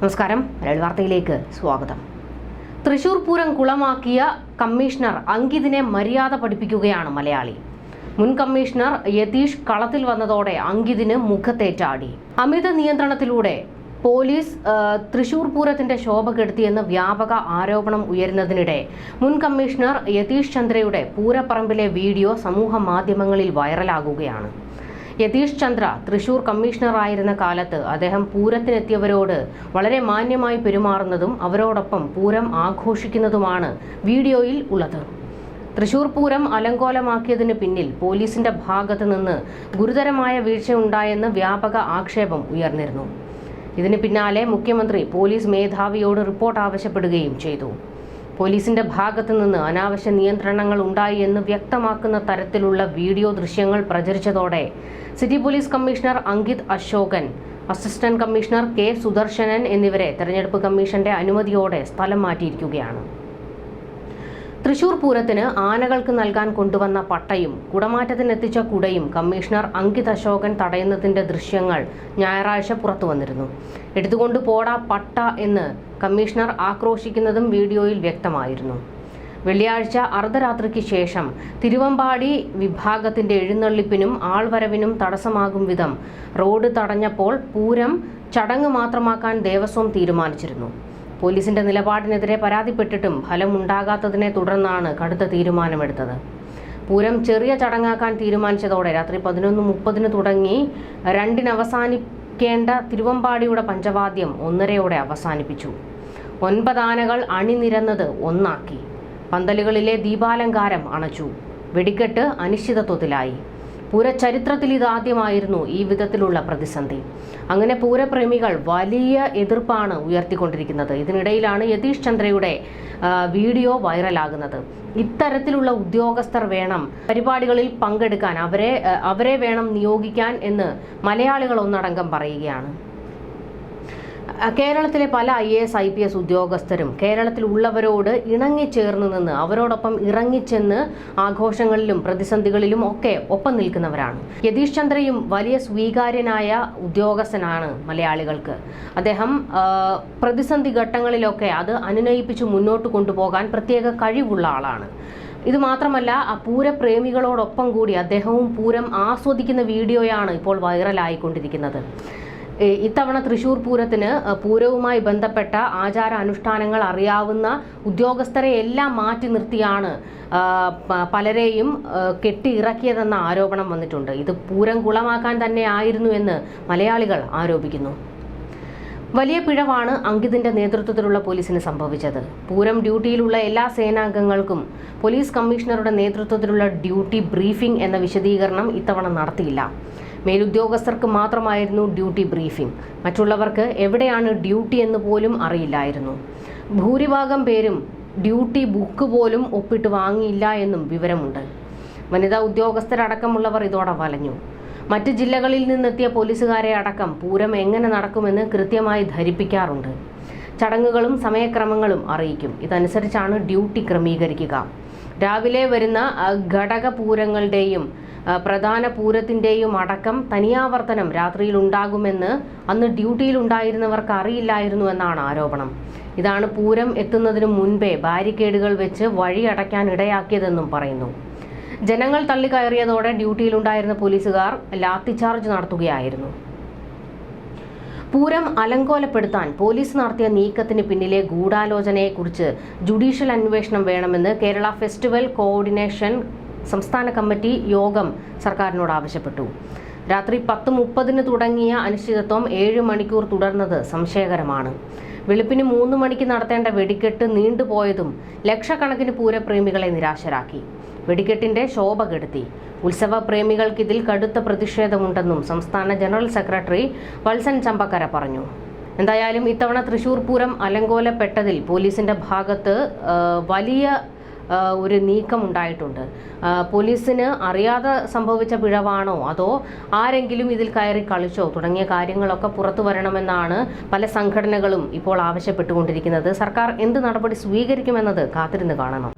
നമസ്കാരം. മലയാളി വാർത്തയിലേക്ക് സ്വാഗതം. തൃശൂർ പൂരം കുളമാക്കിയ കമ്മീഷണർ അങ്കിതിനെ മര്യാദ പഠിപ്പിക്കുകയാണ് മലയാളി. മുൻ കമ്മീഷണർ യതീഷ് കളത്തിൽ വന്നതോടെ അങ്കിതിന് മുഖത്തേറ്റാടി. അമിത നിയന്ത്രണത്തിലൂടെ പോലീസ് തൃശൂർ പൂരത്തിന്റെ ശോഭ കെടുത്തിയെന്ന് വ്യാപക ആരോപണം ഉയരുന്നതിനിടെ മുൻ കമ്മീഷണർ യതീഷ് ചന്ദ്രയുടെ പൂരപ്പറമ്പിലെ വീഡിയോ സമൂഹ മാധ്യമങ്ങളിൽ വൈറലാകുകയാണ്. യതീഷ് ചന്ദ്ര തൃശൂർ കമ്മീഷണറായിരുന്ന കാലത്ത് അദ്ദേഹം പൂരത്തിനെത്തിയവരോട് വളരെ മാന്യമായി പെരുമാറുന്നതും അവരോടൊപ്പം പൂരം ആഘോഷിക്കുന്നതുമാണ് വീഡിയോയിൽ ഉള്ളത്. തൃശൂർ പൂരം അലങ്കോലമാക്കിയതിന് പിന്നിൽ പോലീസിന്റെ ഭാഗത്ത് നിന്ന് ഗുരുതരമായ വീഴ്ചയുണ്ടായെന്ന് വ്യാപക ആക്ഷേപം ഉയർന്നിരുന്നു. ഇതിന് പിന്നാലെ മുഖ്യമന്ത്രി പോലീസ് മേധാവിയോട് റിപ്പോർട്ട് ആവശ്യപ്പെടുകയും ചെയ്തു. പോലീസിന്റെ ഭാഗത്തു നിന്ന് അനാവശ്യ നിയന്ത്രണങ്ങൾ ഉണ്ടായി എന്ന് വ്യക്തമാക്കുന്ന തരത്തിലുള്ള വീഡിയോ ദൃശ്യങ്ങൾ പ്രചരിച്ചതോടെ city police commissioner Ankit Ashokan assistant commissioner K Sudarshanan എന്നിവരെ തെരഞ്ഞെടുപ്പ് കമ്മീഷന്റെ അനുമതിയോടെ സ്ഥലം മാറ്റിയിരിക്കുകയാണ്. തൃശൂർ പൂരത്തിന് ആനകൾക്ക് നൽകാൻ കൊണ്ടുവന്ന പട്ടയും കുടമാറ്റത്തിനെത്തിച്ച കുടയും കമ്മീഷണർ അങ്കിത് അശോകൻ തടയുന്നതിന്റെ ദൃശ്യങ്ങൾ ഞായറാഴ്ച പുറത്തു വന്നിരുന്നു. എടുത്തുകൊണ്ട് പോടാ പട്ട എന്ന് കമ്മീഷണർ ആക്രോശിക്കുന്നതും വീഡിയോയിൽ വ്യക്തമായിരുന്നു. വെള്ളിയാഴ്ച അർദ്ധരാത്രിക്ക് ശേഷം തിരുവമ്പാടി വിഭാഗത്തിന്റെ എഴുന്നള്ളിപ്പിനും ആൾവരവിനും തടസ്സമാകും വിധം റോഡ് തടഞ്ഞപ്പോൾ പൂരം ചടങ്ങ് മാത്രമാക്കാൻ ദേവസ്വം തീരുമാനിച്ചിരുന്നു. പോലീസിന്റെ നിലപാടിനെതിരെ പരാതിപ്പെട്ടിട്ടും ഫലമുണ്ടാകാത്തതിനെ തുടർന്നാണ് കടുത്ത തീരുമാനമെടുത്തത്. പൂരം ചെറിയ ചടങ്ങാക്കാൻ തീരുമാനിച്ചതോടെ രാത്രി പതിനൊന്ന് മുപ്പതിന് തുടങ്ങി രണ്ടിന് അവസാനിക്കേണ്ട തിരുവമ്പാടിയുടെ പഞ്ചവാദ്യം ഒന്നരയോടെ അവസാനിപ്പിച്ചു. ഒൻപത് ആനകൾ അണിനിരന്നത് ഒന്നാക്കി. പന്തലുകളിലെ ദീപാലങ്കാരം അണച്ചു. വെടിക്കെട്ട് അനിശ്ചിതത്വത്തിലായി. പൂരചരിത്രത്തിൽ ഇതാദ്യമായിരുന്നു ഈ വിധത്തിലുള്ള പ്രതിസന്ധി. അങ്ങനെ പൂരപ്രേമികൾ വലിയ എതിർപ്പാണ് ഉയർത്തിക്കൊണ്ടിരിക്കുന്നത്. ഇതിനിടയിലാണ് യതീഷ് ചന്ദ്രയുടെ വീഡിയോ വൈറലാകുന്നത്. ഇത്തരത്തിലുള്ള ഉദ്യോഗസ്ഥർ വേണം പരിപാടികളിൽ പങ്കെടുക്കാൻ. അവരെ അവരെ വേണം നിയോഗിക്കാൻ എന്ന് മലയാളികൾ ഒന്നടങ്കം പറയുകയാണ്. കേരളത്തിലെ പല I A S I P S ഉദ്യോഗസ്ഥരും കേരളത്തിലുള്ളവരോട് ഇണങ്ങിച്ചേർന്ന് നിന്ന് അവരോടൊപ്പം ഇറങ്ങിച്ചെന്ന് ആഘോഷങ്ങളിലും പ്രതിസന്ധികളിലും ഒക്കെ ഒപ്പം നിൽക്കുന്നവരാണ്. യതീഷ് ചന്ദ്രയും വലിയ സ്വീകാര്യനായ ഉദ്യോഗസ്ഥനാണ് മലയാളികൾക്ക്. അദ്ദേഹം പ്രതിസന്ധി ഘട്ടങ്ങളിലൊക്കെ അത് അനുനയിപ്പിച്ച് മുന്നോട്ട് കൊണ്ടുപോകാൻ പ്രത്യേക കഴിവുള്ള ആളാണ്. ഇത് മാത്രമല്ല ആ പൂരപ്രേമികളോടൊപ്പം കൂടി അദ്ദേഹവും പൂരം ആസ്വദിക്കുന്ന വീഡിയോയാണ് ഇപ്പോൾ വൈറലായിക്കൊണ്ടിരിക്കുന്നത്. ഇത്തവണ തൃശൂർ പൂരത്തിന് പൂരവുമായി ബന്ധപ്പെട്ട ആചാര അനുഷ്ഠാനങ്ങൾ അറിയാവുന്ന ഉദ്യോഗസ്ഥരെ എല്ലാം മാറ്റി നിർത്തിയാണ് പലരെയും കെട്ടിയിറക്കിയതെന്ന ആരോപണം വന്നിട്ടുണ്ട്. ഇത് പൂരം കുളമാക്കാൻ തന്നെ ആയിരുന്നു എന്ന് മലയാളികൾ ആരോപിക്കുന്നു. വലിയ പിഴവാണ് അങ്കിതിന്റെ നേതൃത്വത്തിലുള്ള പോലീസിന് സംഭവിച്ചത്. പൂരം ഡ്യൂട്ടിയിലുള്ള എല്ലാ സേനാംഗങ്ങൾക്കും പോലീസ് കമ്മീഷണറുടെ നേതൃത്വത്തിലുള്ള ഡ്യൂട്ടി ബ്രീഫിംഗ് എന്ന വിശദീകരണം ഇത്തവണ നടത്തിയില്ല. മേലുദ്യോഗസ്ഥർക്ക് മാത്രമായിരുന്നു ഡ്യൂട്ടി ബ്രീഫിംഗ്. മറ്റുള്ളവർക്ക് എവിടെയാണ് ഡ്യൂട്ടി എന്ന് പോലും അറിയില്ലായിരുന്നു. ഭൂരിഭാഗം പേരും ഡ്യൂട്ടി ബുക്ക് പോലും ഒപ്പിട്ട് വാങ്ങിയില്ല എന്നും വിവരമുണ്ട്. വനിതാ ഉദ്യോഗസ്ഥരടക്കമുള്ളവർ ഇതോടെ വലഞ്ഞു. മറ്റ് ജില്ലകളിൽ നിന്നെത്തിയ പോലീസുകാരെ അടക്കം പൂരം എങ്ങനെ നടക്കുമെന്ന് കൃത്യമായി ധരിപ്പിക്കാറുണ്ട്. ചടങ്ങുകളും സമയക്രമങ്ങളും അറിയിക്കും. ഇതനുസരിച്ചാണ് ഡ്യൂട്ടി ക്രമീകരിക്കുക. രാവിലെ വരുന്ന ഘടകപൂരങ്ങളുടെയും ഘടക പ്രധാന പൂരത്തിന്റെയും അടക്കം തനിയാവർത്തനം രാത്രിയിൽ ഉണ്ടാകുമെന്ന് അന്ന് ഡ്യൂട്ടിയിൽ ഉണ്ടായിരുന്നവർക്ക് അറിയില്ലായിരുന്നു എന്നാണ് ആരോപണം. ഇതാണ് പൂരം എത്തുന്നതിനു മുൻപേ ബാരിക്കേഡുകൾ വെച്ച് വഴി അടയ്ക്കാൻ ഇടയാക്കിയതെന്നും പറയുന്നു. ജനങ്ങൾ തള്ളിക്കയറിയതോടെ ഡ്യൂട്ടിയിലുണ്ടായിരുന്ന പോലീസുകാർ ലാത്തിചാർജ് നടത്തുകയായിരുന്നു. പൂരം അലങ്കോലപ്പെടുത്താൻ പോലീസ് നടത്തിയ നീക്കത്തിന് പിന്നിലെ ഗൂഢാലോചനയെക്കുറിച്ച് ജുഡീഷ്യൽ അന്വേഷണം വേണമെന്ന് കേരള ഫെസ്റ്റിവൽ കോർഡിനേഷൻ സംസ്ഥാന കമ്മിറ്റി യോഗം സർക്കാരിനോട് ആവശ്യപ്പെട്ടു. രാത്രി പത്ത് മുപ്പതിന് തുടങ്ങിയ അനിശ്ചിതത്വം ഏഴ് മണിക്കൂർ തുടർന്നത് സംശയകരമാണ്. വെളുപ്പിന് മൂന്ന് മണിക്ക് നടത്തേണ്ട വെടിക്കെട്ട് നീണ്ടുപോയതും ലക്ഷക്കണക്കിന് പൂരപ്രേമികളെ നിരാശരാക്കി. വെടിക്കെട്ടിന്റെ ശോഭ കെടുത്തി. ഉത്സവ പ്രേമികൾക്ക് ഇതിൽ കടുത്ത പ്രതിഷേധമുണ്ടെന്നും സംസ്ഥാന ജനറൽ സെക്രട്ടറി വത്സൻ ചമ്പക്കര പറഞ്ഞു. എന്തായാലും ഇത്തവണ തൃശൂർ പൂരം അലങ്കോലപ്പെട്ടതിൽ പോലീസിന്റെ ഭാഗത്ത് വലിയ ഒരു നീക്കം ഉണ്ടായിട്ടുണ്ട്. പോലീസിന് അറിയാതെ സംഭവിച്ച പിഴവാണോ? അതോ ആരെങ്കിലും ഇതിൽ കയറി കളിച്ചോ? തുടങ്ങിയ കാര്യങ്ങളൊക്കെ പുറത്തു വരണമെന്നാണ് പല സംഘടനകളും ഇപ്പോൾ ആവശ്യപ്പെട്ടുകൊണ്ടിരിക്കുന്നത്. സർക്കാർ എന്ത് നടപടി സ്വീകരിക്കുമെന്നത് കാത്തിരുന്ന് കാണണം.